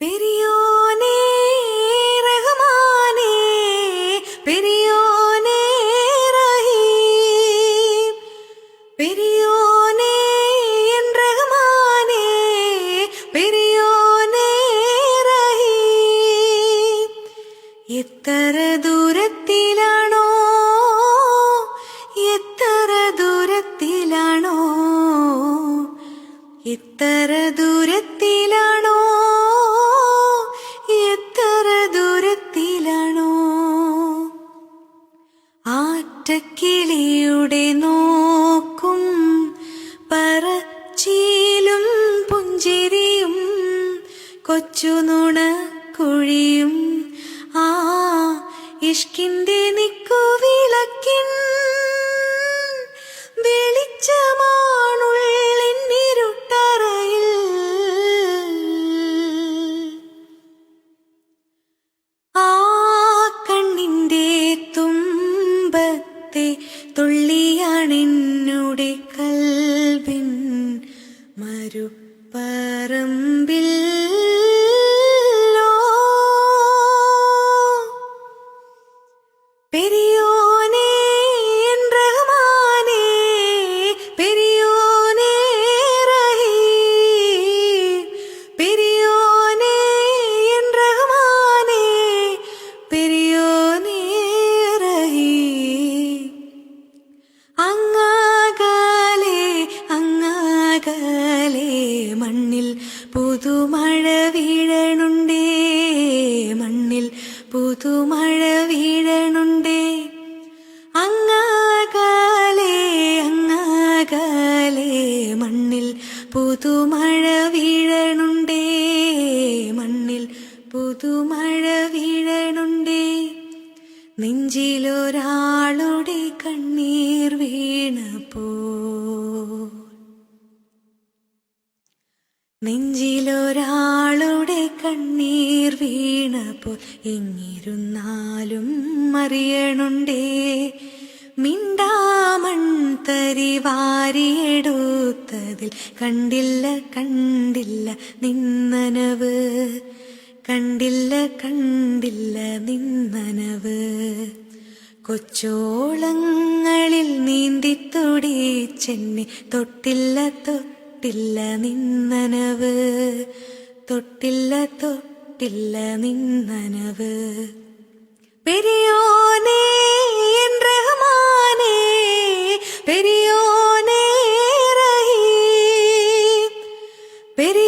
പെരിയോനേ എത്ര ദൂരത്തിലാണോ എത്ര ദൂരത്തിലാണോ എത്ര ദൂരത്തിലാണോ ആറ്റക്കിളിയുടെ നോക്കും പറച്ചീലും പുഞ്ചിരിയും കൊച്ചുനുണക്കുഴിയും ആ ഇഷ്കിന്റെ മരുപ്പറമ്പിൽ പുതുമഴ വീഴണുണ്ടേ അങ്ങാകാലേ അങ്ങാകാലേ മണ്ണിൽ പുതുമഴ വീഴണുണ്ടേ മണ്ണിൽ പുതുമഴ വീഴണുണ്ടേ നെഞ്ചിലൊരാളുടെ കണ്ണീർ വീണപ്പോ. നെഞ്ചിലൊരാളുടെ കണ്ണീർ വീണപ്പോൾ എങ്ങിരുന്നാലും അറിയണുണ്ടേ. മിണ്ടാമൺ തരി വാരിയെടുത്തതിൽ കണ്ടില്ല കണ്ടില്ല നിന്നനവ്. കണ്ടില്ല കണ്ടില്ല നിന്നനവ്. കൊച്ചോളങ്ങളിൽ നീന്തിത്തുടിച്ചെന്നെ തൊട്ടില്ല തൊട്ടില്ല നിന്നനവ്. തൊട്ടില്ല തൊട്ടില്ല നിന്നനവ്. പെരിയോനേ റഹ്മാനേ പെരിയോനേ റഹീം. പെരി